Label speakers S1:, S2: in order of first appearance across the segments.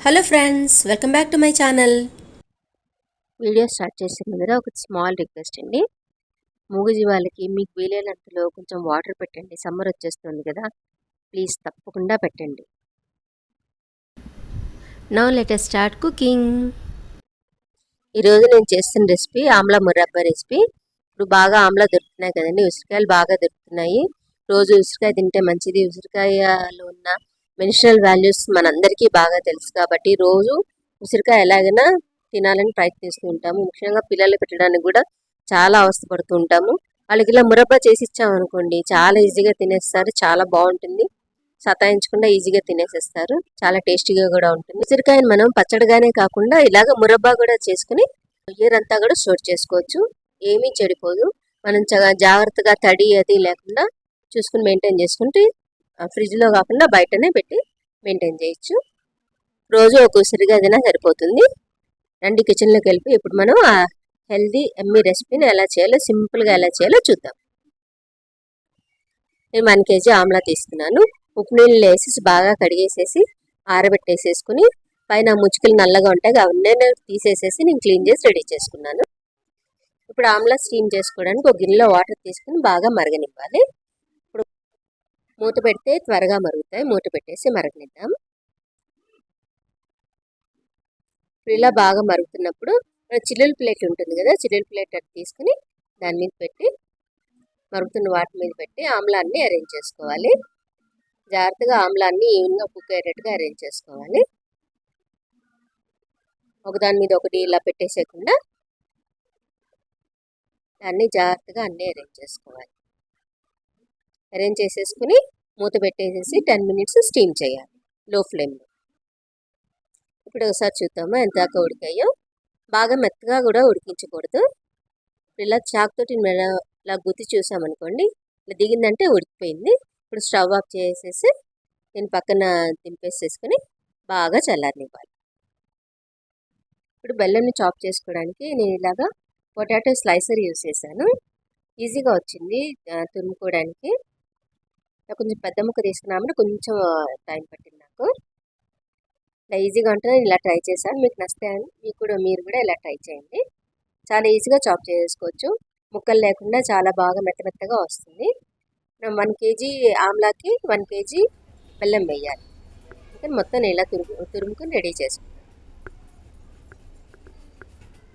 S1: Hello friends welcome back to my channel
S2: video start చేసే ముందర ఒక స్మాల్ రిక్వెస్ట్ అండి. మూగజీవాలకి మీకు వీలైనంతలో కొంచెం వాటర్ పెట్టండి సమ్మర్ వచ్చేస్తుంది కదా. ప్లీజ్ తప్పకుండా పెట్టండి.
S1: నౌ లెట్ స్టార్ట్ కుకింగ్
S2: ఈరోజు నేను చేస్తున్న రెసిపీ ఆమ్లా మురబ్బా రెసిపీ ఇప్పుడు బాగా ఆమ్లా దొరుకుతున్నాయి కదండి ఉసిరికాయలు బాగా దొరుకుతున్నాయి. రోజు ఉసిరికాయ తింటే మంచిది. ఉసిరికాయలో ఉన్న మెడిసినల్ వాల్యూస్ మనందరికీ బాగా తెలుసు కాబట్టి రోజు ఉసిరికాయ ఎలాగైనా తినాలని ప్రయత్నిస్తూ ఉంటాము. ముఖ్యంగా పిల్లలు పెట్టడానికి కూడా చాలా అవస్థపడుతూ ఉంటాము. వాళ్ళకి ఇలా మురబ్బా చేసి ఇచ్చామనుకోండి చాలా ఈజీగా తినేస్తారు చాలా బాగుంటుంది. సతాయించకుండా ఈజీగా తినేసేస్తారు. చాలా టేస్టీగా కూడా ఉంటుంది. ఉసిరికాయని మనం పచ్చడిగానే కాకుండా ఇలాగ మురబ్బా కూడా చేసుకుని ఇయర్ అంతా కూడా స్టోర్ చేసుకోవచ్చు. ఏమీ చెడిపోదు. మనం చా- జాగ్రత్తగా తడి అది లేకుండా చూసుకుని మెయింటైన్ చేసుకుంటే ఫ్రిడ్జ్లో కాకుండా బయటనే పెట్టి మెయింటైన్ చేయొచ్చు. రోజు ఒక ఉసిరిగా తినా సరిపోతుంది. రండి కిచెన్లోకి వెళ్ళి ఇప్పుడు మనం ఆ హెల్దీ ఎమ్మీ రెసిపీని ఎలా చేయాలో సింపుల్గా ఎలా చేయాలో చూద్దాం. నేను వన్ కేజీ ఆమ్లా తీసుకున్నాను. ఉప్పు నీళ్ళు వేసేసి బాగా కడిగేసేసి ఆరబెట్టేసేసుకుని పైన ముచ్చుకలు నల్లగా ఉంటాయి అవన్నీ తీసేసేసి నేను క్లీన్ చేసి రెడీ చేసుకున్నాను. ఇప్పుడు ఆమ్లా స్టీమ్ చేసుకోవడానికి ఒక గిన్నెలో వాటర్ తీసుకుని బాగా మరగనివ్వాలి. మూత పెడితే త్వరగా మరుగుతాయి. మూత పెట్టేసి మరగనిద్దాం. ఇలా బాగా మరుగుతున్నప్పుడు మన చిల్లుల ప్లేట్ ఉంటుంది కదా చిల్లుల ప్లేట్ అది తీసుకుని దాని మీద పెట్టి మరుగుతున్న వాటి మీద పెట్టి ఆమ్లాన్ని అరేంజ్ చేసుకోవాలి. జాగ్రత్తగా ఆమ్లాన్ని ఈవెన్గా కుక్ అయ్యేటట్టుగా అరేంజ్ చేసుకోవాలి. ఒకదాని మీద ఒకటి ఇలా పెట్టేసేయకుండా దాన్ని జాగ్రత్తగా అన్నీ అరేంజ్ చేసుకోవాలి. అరేంజ్ చేసేసుకుని మూత పెట్టేసేసి టెన్ మినిట్స్ స్టీమ్ చేయాలి లో. ఫ్లేమ్లో ఇప్పుడు ఒకసారి చూద్దామా ఎంత దాకా ఉడికాయో. బాగా మెత్తగా కూడా ఉడికించకూడదు. ఇలా చాక్తోటి మెడ ఇలా గుత్తి చూసామనుకోండి ఇలా దిగిందంటే ఉడికిపోయింది. ఇప్పుడు స్టవ్ ఆఫ్ చేసేసి నేను పక్కన దింపేసేసుకొని బాగా చల్లారనివ్వాలి. ఇప్పుడు బెల్లంని చాప్ చేసుకోవడానికి నేను ఇలాగా పొటాటో స్లైసర్ యూస్ చేశాను. ఈజీగా వచ్చింది తురుముకోవడానికి. కొంచెం పెద్ద ముక్క తీసుకున్నామని కొంచెం టైం పట్టింది నాకు. ఇలా ఈజీగా ఉంటుంది. ఇలా ట్రై చేశాను. మీకు నచ్చితే మీకు కూడా మీరు కూడా ఇలా ట్రై చేయండి. చాలా ఈజీగా చాప్ చేసుకోవచ్చు. ముక్కలు లేకుండా చాలా బాగా మెత్త మెత్తగా వస్తుంది. మనం వన్ కేజీ ఆమ్లాకి వన్ కేజీ బెల్లం వేయాలి. ఇంకా మొత్తం ఇలా తురుము తురుముకుని రెడీ చేసుకుంటాం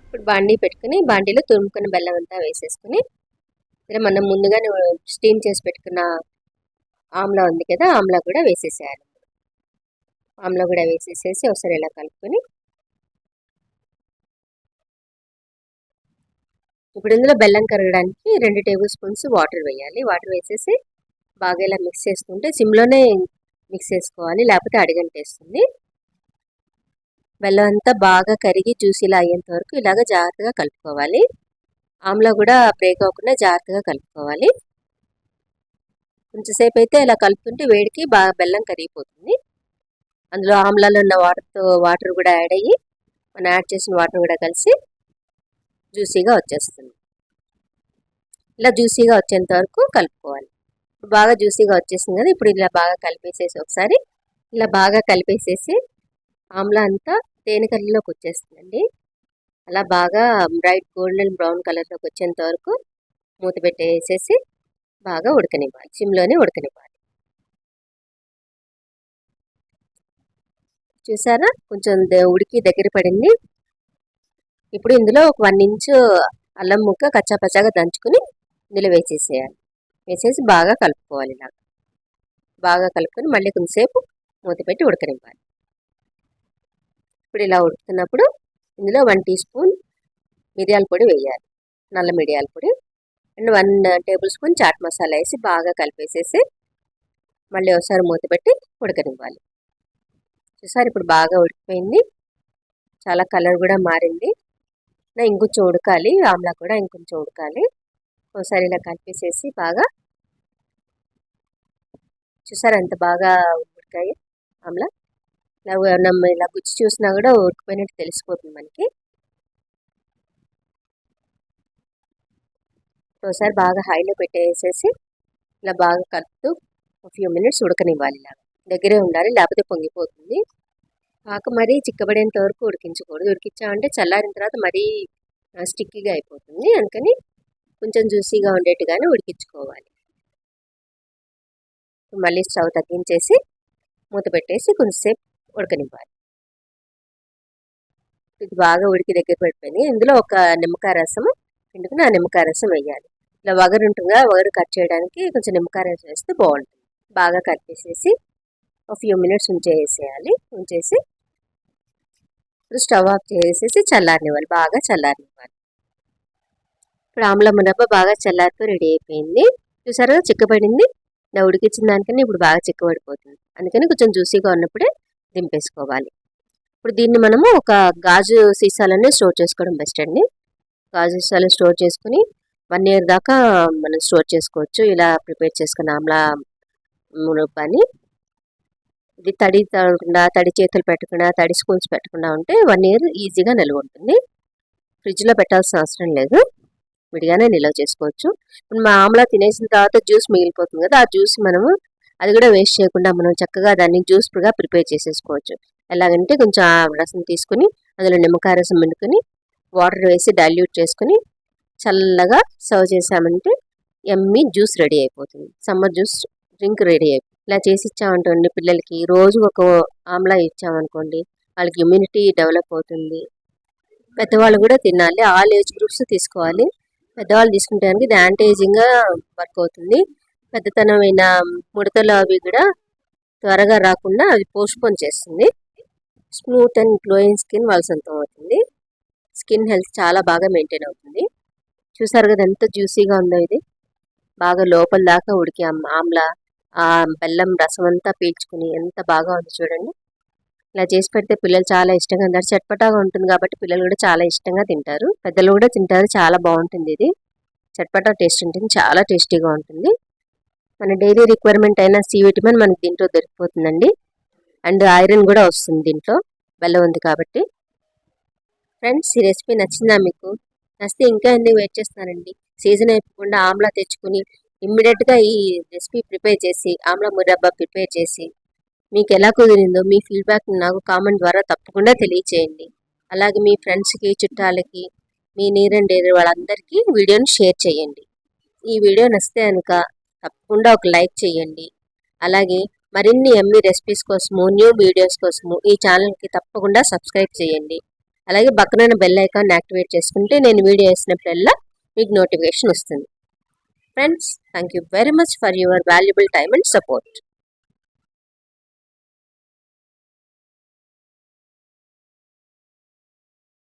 S2: ఇప్పుడు బాండీ పెట్టుకుని బాండీలో తురుముకున్న బెల్లం అంతా వేసేసుకుని ఇలా మనం ముందుగానే స్టీమ్ చేసి పెట్టుకున్న ఆమ్లా ఉంది కదా ఆమ్లా కూడా వేసేసేయాలి. ఆమ్లా కూడా వేసేసేసి ఒకసారి ఇలా కలుపుకొని ఇప్పుడు ఇందులో బెల్లం కరగడానికి రెండు టేబుల్ స్పూన్స్ వాటర్ వేయాలి. వాటర్ వేసేసి బాగా ఇలా మిక్స్ చేసుకుంటే సిమ్లోనే మిక్స్ చేసుకోవాలి లేకపోతే అడిగంటేస్తుంది. బెల్లం అంతా బాగా కరిగి జ్యూసీలా అయ్యేంత వరకు ఇలాగ జాగ్రత్తగా కలుపుకోవాలి. ఆమ్లా కూడా బ్రేక్ అవ్వకుండా జాగ్రత్తగా కలుపుకోవాలి. కొంచెంసేపు అయితే ఇలా కలుపుతుంటే వేడికి బాగా బెల్లం కరిగిపోతుంది. అందులో ఆమ్లాలు ఉన్న వాటర్తో వాటర్ కూడా యాడ్ అయ్యి మనం యాడ్ చేసిన వాటర్ కూడా కలిసి జ్యూసీగా వచ్చేస్తుంది. ఇలా జ్యూసీగా వచ్చేంత వరకు కలుపుకోవాలి. ఇప్పుడు బాగా జ్యూసీగా వచ్చేసింది కదా ఇప్పుడు ఇలా బాగా కలిపేసేసి ఒకసారి ఇలా బాగా కలిపేసేసి ఆమ్లా అంతా తేనె కలర్లోకి వచ్చేస్తుందండి. అలా బాగా బ్రైట్ గోల్డెన్ బ్రౌన్ కలర్లోకి వచ్చేంత వరకు మూత పెట్టేసేసి బాగా ఉడకనివ్వాలి. సిమ్లోనే ఉడకనివ్వాలి. చూసారా? కొంచెం ఉడికి దగ్గర పడింది. ఇప్పుడు ఇందులో ఒక వన్ ఇంచ్ అల్లం ముక్క కచ్చా పచ్చాగా దంచుకుని ఇందులో వేసేసేయాలి. వేసేసి బాగా కలుపుకోవాలి ఇలా. బాగా కలుపుకొని మళ్ళీ కొంతసేపు మూత పెట్టి ఉడకనివ్వాలి. ఇప్పుడు ఇలా ఉడుకుతున్నప్పుడు ఇందులో వన్ టీ స్పూన్ మిరియాల పొడి వేయాలి. నల్ల మిరియాల పొడి. And one tablespoon chaat masala వేసి బాగా కలిపేసేసి మళ్ళీ ఒకసారి మూత పెట్టి ఉడకనివ్వాలి. చూసారు ఇప్పుడు బాగా ఉడికిపోయింది. చాలా కలర్ కూడా మారింది. నా ఇంకొంచెం ఉడకాలి ఆమ్లా కూడా ఇంకొంచెం ఉడకాలి. ఒకసారి ఇలా కలిపేసేసి బాగా చూసారు ఎంత బాగా ఉడికాయి ఆమ్లా? ఇలా మనం ఇలా గుచ్చి చూసినా కూడా ఉడికిపోయినట్టు తెలిసిపోతుంది మనకి. ఒకసారి బాగా హైలో పెట్టేసేసి ఇలా బాగా కలుపుతూ ఒక ఫ్యూ మినిట్స్ ఉడకనివ్వాలి ఇలా దగ్గరే ఉండాలి లేకపోతే పొంగిపోతుంది. పాక మరీ చిక్కబడేంత వరకు ఉడికించకూడదు. ఉడికించామంటే చల్లారిన తర్వాత మరీ స్టిక్కీగా అయిపోతుంది. అందుకని కొంచెం జ్యూసీగా ఉండేట్టుగానే ఉడికించుకోవాలి. మళ్ళీ స్టవ్ తగ్గించేసి మూత పెట్టేసి కొంచెంసేపు ఉడకనివ్వాలి. ఇది బాగా ఉడికి దగ్గర పడిపోయింది. ఇందులో ఒక నిమ్మకాయ రసము పిండుకుని ఆ నిమ్మకాయ రసం వేయాలి. ఇట్లా వగరు ఉంటుంది కదా వగరు కట్ చేయడానికి కొంచెం నిమ్మకాయ వేస్తే బాగుంటుంది. బాగా కలిపేసేసి ఒక ఫ్యూ మినిట్స్ ఉంచేసేయాలి. ఉంచేసి ఇప్పుడు స్టవ్ ఆఫ్ చేసేసి చల్లారనివ్వాలి. బాగా చల్లారనివ్వాలి. ఇప్పుడు ఆమ్ల మునప్ప బాగా చల్లారితో రెడీ అయిపోయింది. చూసారా చిక్కబడింది? నా ఉడికించిన దానికన్నా ఇప్పుడు బాగా చిక్కబడిపోతుంది. అందుకని కొంచెం జ్యూసీగా ఉన్నప్పుడే దింపేసుకోవాలి. ఇప్పుడు దీన్ని మనము ఒక గాజు సీసాలనే స్టోర్ చేసుకోవడం బెస్ట్ అండి. గాజు సీసాలు స్టోర్ చేసుకుని వన్ ఇయర్ దాకా మనం స్టోర్ చేసుకోవచ్చు. ఇలా ప్రిపేర్ చేసుకున్న ఆమ్లా మునప్పని. ఇది తడి తడకుండా తడి చేతులు పెట్టకుండా తడి స్పూన్స్ పెట్టకుండా ఉంటే వన్ ఇయర్ ఈజీగా నిల్వ ఉంటుంది. ఫ్రిడ్జ్లో పెట్టాల్సిన అవసరం లేదు. విడిగానే నిల్వ చేసుకోవచ్చు. మా ఆమ్లా తినేసిన తర్వాత జ్యూస్ మిగిలిపోతుంది కదా ఆ జ్యూస్ మనము అది కూడా వేస్ట్ చేయకుండా మనం చక్కగా దాన్ని జ్యూస్గా ప్రిపేర్ చేసేసుకోవచ్చు. ఎలాగంటే కొంచెం ఆ రసం తీసుకుని అందులో నిమ్మకాయ రసం పిండుకొని వాటర్ వేసి డైల్యూట్ చేసుకుని చల్లగా సర్వ్ చేసామంటే ఎమ్మి జ్యూస్ రెడీ అయిపోతుంది. సమ్మర్ జ్యూస్ డ్రింక్ రెడీ అయిపోతుంది ఇలా చేసి ఇచ్చామనుకోండి పిల్లలకి. రోజు ఒక ఆమ్లా ఇచ్చామనుకోండి వాళ్ళకి ఇమ్యూనిటీ డెవలప్ అవుతుంది. పెద్దవాళ్ళు కూడా తినాలి. ఆల్ ఏజ్ గ్రూప్స్ తీసుకోవాలి. పెద్దవాళ్ళు తీసుకుంటే ఇది యాంటీ ఏజింగ్గా వర్క్ అవుతుంది. పెద్దతనమైన ముడతలు అవి కూడా త్వరగా రాకుండా అది పోస్ట్పోన్ చేస్తుంది. స్మూత్ అండ్ గ్లోయింగ్ స్కిన్ వాళ్ళ సొంతం అవుతుంది. స్కిన్ హెల్త్ చాలా బాగా మెయింటైన్ అవుతుంది. చూసారు కదా ఎంత జ్యూసీగా ఉందో ఇది. బాగా లోపల దాకా ఉడికి ఆమ్ల ఆమ్లా ఆ బెల్లం రసం అంతా పీల్చుకుని ఎంత బాగా ఉంది చూడండి. ఇలా చేసి పెడితే పిల్లలు చాలా ఇష్టంగా తింటారు. చట్పటాగా ఉంటుంది కాబట్టి పిల్లలు కూడా చాలా ఇష్టంగా తింటారు. పెద్దలు కూడా తింటారు. చాలా బాగుంటుంది ఇది. చట్పటా టేస్ట్ ఉంటుంది. చాలా టేస్టీగా ఉంటుంది. మన డైలీ రిక్వైర్మెంట్ అయిన సి విటమిన్ మనకి దీంట్లో దొరికిపోతుందండి. అండ్ ఐరన్ కూడా వస్తుంది దీంట్లో. బెల్లం ఉంది కాబట్టి. ఫ్రెండ్స్ ఈ రెసిపీ నచ్చిందా మీకు? నస్తే ఇంకా ఎందుకు వెయిట్ చేస్తున్నానండి. సీజన్ అయిపోకుండా ఆమ్లా తెచ్చుకుని ఇమ్మీడియట్గా ఈ రెసిపీ ప్రిపేర్ చేసి ఆమ్లా మురబ్బా ప్రిపేర్ చేసి మీకు ఎలా కుదిరిందో మీ ఫీడ్బ్యాక్ నాకు కామెంట్ ద్వారా తప్పకుండా తెలియచేయండి. అలాగే మీ ఫ్రెండ్స్కి చుట్టాలకి మీ నీరండి వాళ్ళందరికీ వీడియోని షేర్ చేయండి. ఈ వీడియో నచ్చితే కనుక తప్పకుండా ఒక లైక్ చేయండి. అలాగే మరిన్ని ఎమ్మి రెసిపీస్ కోసము న్యూ వీడియోస్ కోసము ఈ ఛానల్కి తప్పకుండా సబ్స్క్రైబ్ చేయండి. అలాగే పక్కన బెల్ ఐకాన్ యాక్టివేట్ చేసుకుంటే నేను వీడియో వేసినప్పుడల్లా మీకు నోటిఫికేషన్ వస్తుంది. Friends thank you very much for your valuable time and support